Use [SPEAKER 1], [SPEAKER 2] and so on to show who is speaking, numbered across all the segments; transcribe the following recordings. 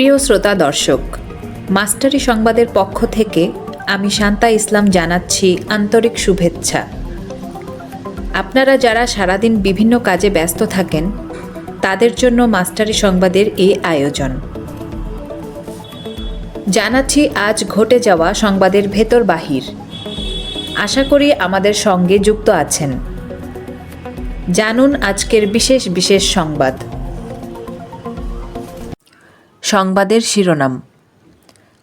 [SPEAKER 1] প্রিয় শ্রোতা দর্শক, মাস্টারি সংবাদের পক্ষ থেকে আমি শান্তা ইসলাম জানাচ্ছি আন্তরিক শুভেচ্ছা। আপনারা যারা সারাদিন বিভিন্ন কাজে ব্যস্ত থাকেন, তাদের জন্য মাস্টারি সংবাদের এই আয়োজন। জানাচ্ছি আজ ঘটে যাওয়া সংবাদের ভেতর বাহির। আশা করি আমাদের সঙ্গে যুক্ত আছেন। জানুন আজকের বিশেষ বিশেষ সংবাদ। সংবাদের শিরোনাম।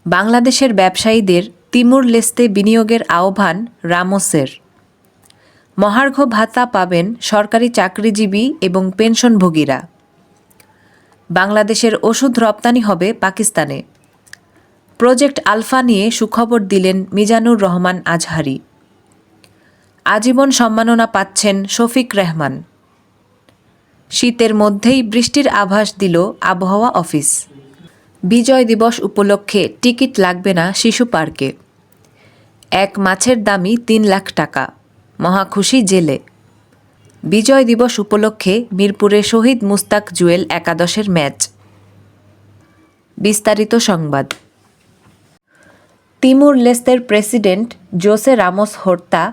[SPEAKER 1] বাংলাদেশের ব্যবসায়ীদের তিমুর লেস্তে বিনিয়োগের আহ্বান রামোসের। মহার্ঘ ভাতা পাবেন সরকারি চাকরিজীবী এবং পেনশনভোগীরা। বাংলাদেশের ওষুধ রপ্তানি হবে পাকিস্তানে। প্রজেক্ট আলফা নিয়ে সুখবর দিলেন মিজানুর রহমান আজহারি। আজীবন সম্মাননা পাচ্ছেন শফিক রেহমান। শীতের মধ্যেই বৃষ্টির আভাস দিল আবহাওয়া অফিস। বিজয় দিবস উপলক্ষে টিকিট লাগবে না শিশু পার্কে। এক মাছের দামই তিন লাখ টাকা। মহাখুশি জেলে। বিজয় দিবস উপলক্ষে মিরপুরে শহীদ মুস্তাক জুয়েল একাদশের ম্যাচ। বিস্তারিত সংবাদ। তিমুর লেস্তের প্রেসিডেন্ট জোসে রামোস হোর্তা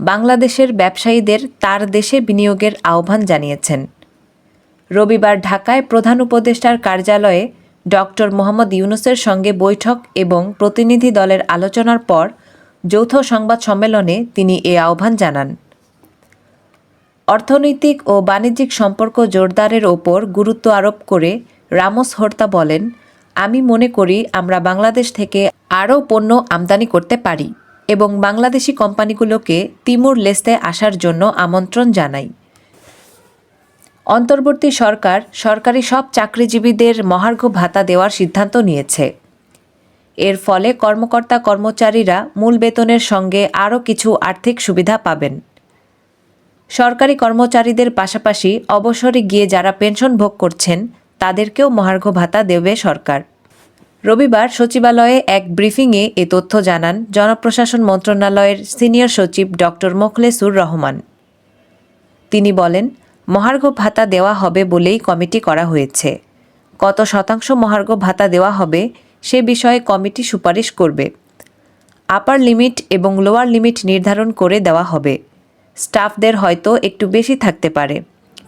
[SPEAKER 1] বাংলাদেশের ব্যবসায়ীদের তার দেশে বিনিয়োগের আহ্বান জানিয়েছেন। রবিবার ঢাকায় প্রধান উপদেষ্টার কার্যালয়ে ডক্টর মোহাম্মদ ইউনুসের সঙ্গে বৈঠক এবং প্রতিনিধি দলের আলোচনার পর যৌথ সংবাদ সম্মেলনে তিনি এ আহ্বান জানান। অর্থনৈতিক ও বাণিজ্যিক সম্পর্ক জোরদারের ওপর গুরুত্ব আরোপ করে রামোস হর্তা বলেন, আমি মনে করি আমরা বাংলাদেশ থেকে আরও পণ্য আমদানি করতে পারি এবং বাংলাদেশি কোম্পানিগুলোকে তিমুর লেস্তে আসার জন্য আমন্ত্রণ জানাই। অন্তর্বর্তী সরকার সরকারি সব চাকরিজীবীদের মহার্ঘ ভাতা দেওয়ার সিদ্ধান্ত নিয়েছে। এর ফলে কর্মকর্তা কর্মচারীরা মূল বেতনের সঙ্গে আরও কিছু আর্থিক সুবিধা পাবেন। সরকারি কর্মচারীদের পাশাপাশি অবসরে গিয়ে যারা পেনশন ভোগ করছেন, তাদেরকেও মহার্ঘ ভাতা দেবে সরকার। রবিবার সচিবালয়ে এক ব্রিফিংয়ে এ তথ্য জানান জনপ্রশাসন মন্ত্রণালয়ের সিনিয়র সচিব ডক্টর মোখলেসুর রহমান। তিনি বলেন মহার্ঘ ভাতা দেওয়া হবে বলেই কমিটি করা হয়েছে। কত শতাংশ মহার্ঘ ভাতা দেওয়া হবে সে বিষয়ে কমিটি সুপারিশ করবে। আপার লিমিট এবং লোয়ার লিমিট নির্ধারণ করে দেওয়া হবে। স্টাফদের হয়তো একটু বেশি থাকতে পারে।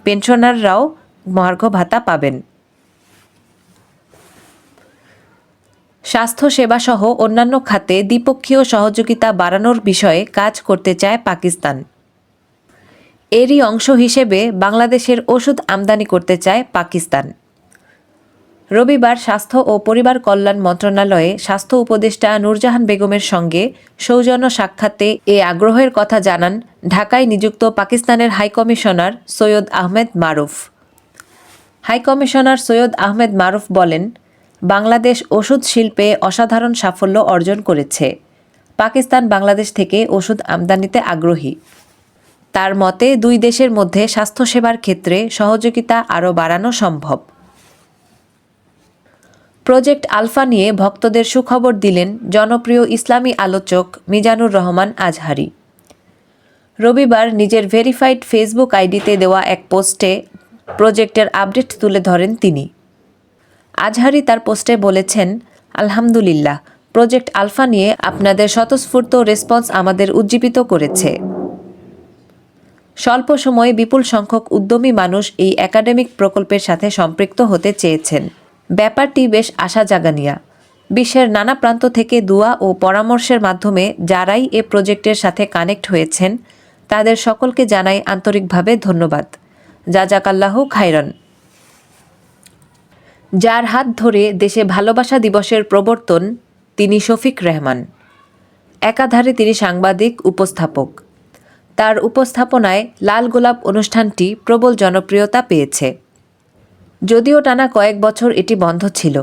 [SPEAKER 1] পেনশনাররাও মহার্ঘ ভাতা পাবেন। স্বাস্থ্যসেবাসহ অন্যান্য খাতে দ্বিপক্ষীয় সহযোগিতা বাড়ানোর বিষয়ে কাজ করতে চায় পাকিস্তান। এরই অংশ হিসেবে বাংলাদেশের ওষুধ আমদানি করতে চায় পাকিস্তান। রবিবার স্বাস্থ্য ও পরিবার কল্যাণ মন্ত্রণালয়ে স্বাস্থ্য উপদেষ্টা নূরজাহান বেগমের সঙ্গে সৌজন্য সাক্ষাতে এ আগ্রহের কথা জানান ঢাকায় নিযুক্ত পাকিস্তানের high commissioner Syed Ahmed Maruf. High commissioner Syed Ahmed Maruf বলেন, বাংলাদেশ ওষুধ শিল্পে অসাধারণ সাফল্য অর্জন করেছে। পাকিস্তান বাংলাদেশ থেকে ওষুধ আমদানিতে আগ্রহী। তার মতে, দুই দেশের মধ্যে স্বাস্থ্যসেবার ক্ষেত্রে সহযোগিতা আরও বাড়ানো সম্ভব। প্রজেক্ট আলফা নিয়ে ভক্তদের সুখবর দিলেন জনপ্রিয় ইসলামী আলোচক মিজানুর রহমান আজহারি। রবিবার নিজের ভেরিফাইড ফেসবুক আইডিতে দেওয়া এক পোস্টে প্রজেক্টের আপডেট তুলে ধরেন তিনি। আজহারি তার পোস্টে বলেছেন, আলহামদুলিল্লাহ, প্রজেক্ট আলফা নিয়ে আপনাদের স্বতঃস্ফূর্ত রেসপন্স আমাদের উজ্জীবিত করেছে। স্বল্প সময়ে বিপুল সংখ্যক উদ্যমী মানুষ এই একাডেমিক প্রকল্পের সাথে সম্পৃক্ত হতে চেয়েছেন। ব্যাপারটি বেশ আশা জাগানিয়া বিশ্বের নানা প্রান্ত থেকে দুয়া ও পরামর্শের মাধ্যমে যারাই এ প্রজেক্টের সাথে কানেক্ট হয়েছেন, তাদের সকলকে জানাই আন্তরিকভাবে ধন্যবাদ। যা জাজাকাল্লাহ খাইরন যার হাত ধরে দেশে ভালোবাসা দিবসের প্রবর্তন তিনি শফিক রেহমান। একাধারে তিনি সাংবাদিক, উপস্থাপক। তার উপস্থাপনায় লাল গোলাপ অনুষ্ঠানটি প্রবল জনপ্রিয়তা পেয়েছে। যদিও টানা কয়েক বছর এটি বন্ধ ছিল।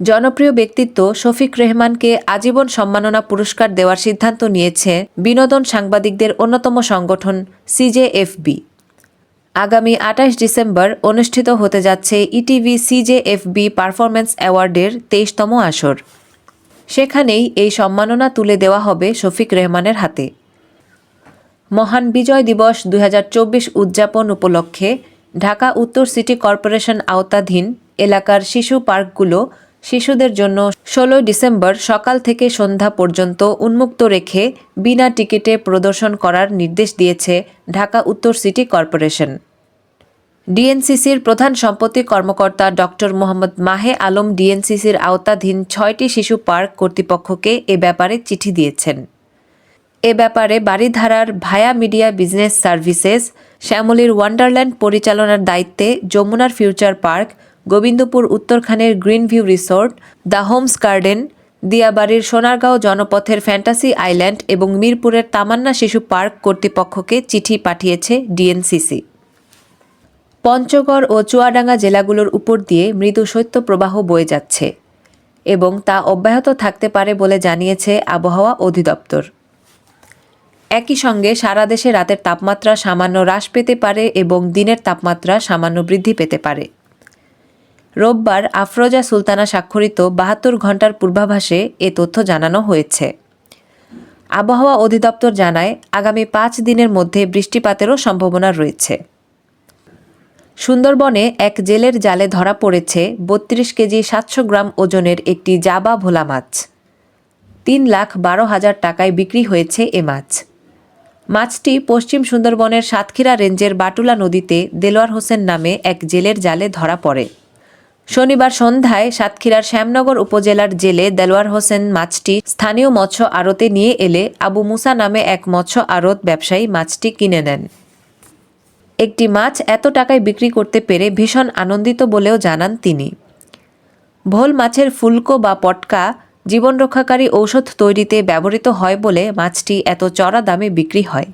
[SPEAKER 1] জনপ্রিয় ব্যক্তিত্ব শফিক রেহমানকে আজীবন সম্মাননা পুরস্কার দেওয়ার সিদ্ধান্ত নিয়েছে বিনোদন সাংবাদিকদের অন্যতম সংগঠন সিজেএফবি। আগামী আঠাশ ডিসেম্বর অনুষ্ঠিত হতে যাচ্ছে ইটিভি সিজেএফবি পারফরম্যান্স অ্যাওয়ার্ডের তেইশতম আসর। সেখানেই এই সম্মাননা তুলে দেওয়া হবে শফিক রেহমানের হাতে। মহান বিজয় দিবস দু হাজার চব্বিশ উদযাপন উপলক্ষে ঢাকা উত্তর সিটি কর্পোরেশন আওতাধীন এলাকার শিশু পার্কগুলো শিশুদের জন্য ষোলোই ডিসেম্বর সকাল থেকে সন্ধ্যা পর্যন্ত উন্মুক্ত রেখে বিনা টিকিটে প্রদর্শন করার নির্দেশ দিয়েছে ঢাকা উত্তর সিটি কর্পোরেশন। ডিএনসিসির প্রধান সম্পত্তি কর্মকর্তা ডক্টর মোহাম্মদ মাহে আলম ডিএনসিসির আওতাধীন ছয়টি শিশু পার্ক কর্তৃপক্ষকে এ ব্যাপারে চিঠি দিয়েছেন। এ ব্যাপারে বাড়িধারার ভায়া মিডিয়া বিজনেস সার্ভিসেস, শ্যামলীর ওয়ান্ডারল্যান্ড পরিচালনার দায়িত্বে যমুনার future park, Gobindapur উত্তরখানের green view resort, the homes garden, দিয়াবাড়ির Sonargaon জনপথের ফ্যান্টাসি আইল্যান্ড এবং মিরপুরের তামান্না শিশু পার্ক কর্তৃপক্ষকে চিঠি পাঠিয়েছে ডিএনসিসি। পঞ্চগড় ও চুয়াডাঙ্গা জেলাগুলোর উপর দিয়ে মৃদু শৈত্যপ্রবাহ বয়ে যাচ্ছে এবং তা অব্যাহত থাকতে পারে বলে জানিয়েছে আবহাওয়া অধিদপ্তর। একই সঙ্গে সারা দেশে রাতের তাপমাত্রা সামান্য হ্রাস পেতে পারে এবং দিনের তাপমাত্রা সামান্য বৃদ্ধি পেতে পারে। রোববার আফরোজা সুলতানা স্বাক্ষরিত বাহাত্তর ঘণ্টার পূর্বাভাসে এ তথ্য জানানো হয়েছে। আবহাওয়া অধিদপ্তর জানায়, আগামী পাঁচ দিনের মধ্যে বৃষ্টিপাতেরও সম্ভাবনা রয়েছে। সুন্দরবনে এক জেলের জালে ধরা পড়েছে বত্রিশ কেজি সাতশো গ্রাম ওজনের একটি জাবা ভোলা মাছ। তিন লাখ বারো হাজার টাকায় বিক্রি হয়েছে এ মাছ। মাছটি পশ্চিম সুন্দরবনের সাতক্ষীরা রেঞ্জের বাটুলা নদীতে দেলোয়ার হোসেন নামে এক জেলের জালে ধরা পড়ে। শনিবার সন্ধ্যায় সাতক্ষীরার শ্যামনগর উপজেলার জেলে দেলোয়ার হোসেন মাছটি স্থানীয় মৎস্য আড়তে নিয়ে এলে আবু মুসা নামে এক মৎস্য আড়ত ব্যবসায়ী মাছটি কিনে নেন। একটি মাছ এত টাকায় বিক্রি করতে পেরে ভীষণ আনন্দিত বলেও জানান তিনি। ভোল মাছের ফুলকো বা পটকা জীবন রক্ষাকারী ঔষধ তৈরিতে ব্যবহৃত হয় বলে মাছটি এত চড়া দামে বিক্রি হয়।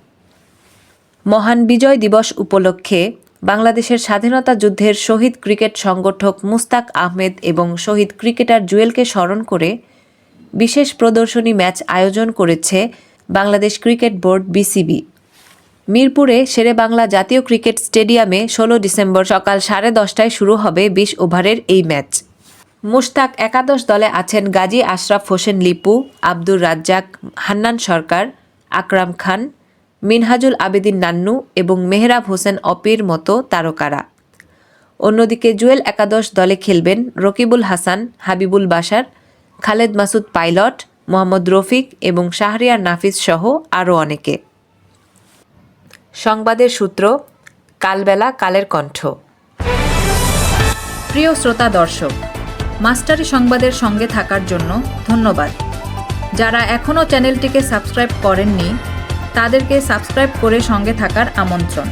[SPEAKER 1] মহান বিজয় দিবস উপলক্ষে বাংলাদেশের স্বাধীনতা যুদ্ধের শহীদ ক্রিকেট সংগঠক মুস্তাক আহমেদ এবং শহীদ ক্রিকেটার জুয়েলকে স্মরণ করে বিশেষ প্রদর্শনী ম্যাচ আয়োজন করেছে বাংলাদেশ ক্রিকেট বোর্ড বিসিবি। মিরপুরে শেরে বাংলা জাতীয় ক্রিকেট স্টেডিয়ামে ষোলো ডিসেম্বর সকাল সাড়ে দশটায় শুরু হবে বিশ ওভারের এই ম্যাচ। মুশতাক একাদশ দলে আছেন গাজী আশরাফ হোসেন লিপু, আব্দুর রাজ্জাক, হান্নান সরকার, আকরাম খান, মিনহাজুল আবেদিন নান্নু এবং মেহরাব হোসেন অপির মতো তারকারা। অন্যদিকে জুয়েল একাদশ দলে খেলবেন রকিবুল হাসান, হাবিবুল বাশার, খালেদ মাসুদ পাইলট, মোহাম্মদ রফিক এবং শাহরিয়ার নাফিস সহ আরও অনেকে। সংবাদের সূত্র, কালবেলা কালের কণ্ঠ।
[SPEAKER 2] প্রিয় শ্রোতা দর্শক মাস্টারি সংবাদের সঙ্গে থাকার জন্য ধন্যবাদ। যারা এখনও চ্যানেলটিকে সাবস্ক্রাইব করেননি, তাদেরকে সাবস্ক্রাইব করে সঙ্গে থাকার আমন্ত্রণ।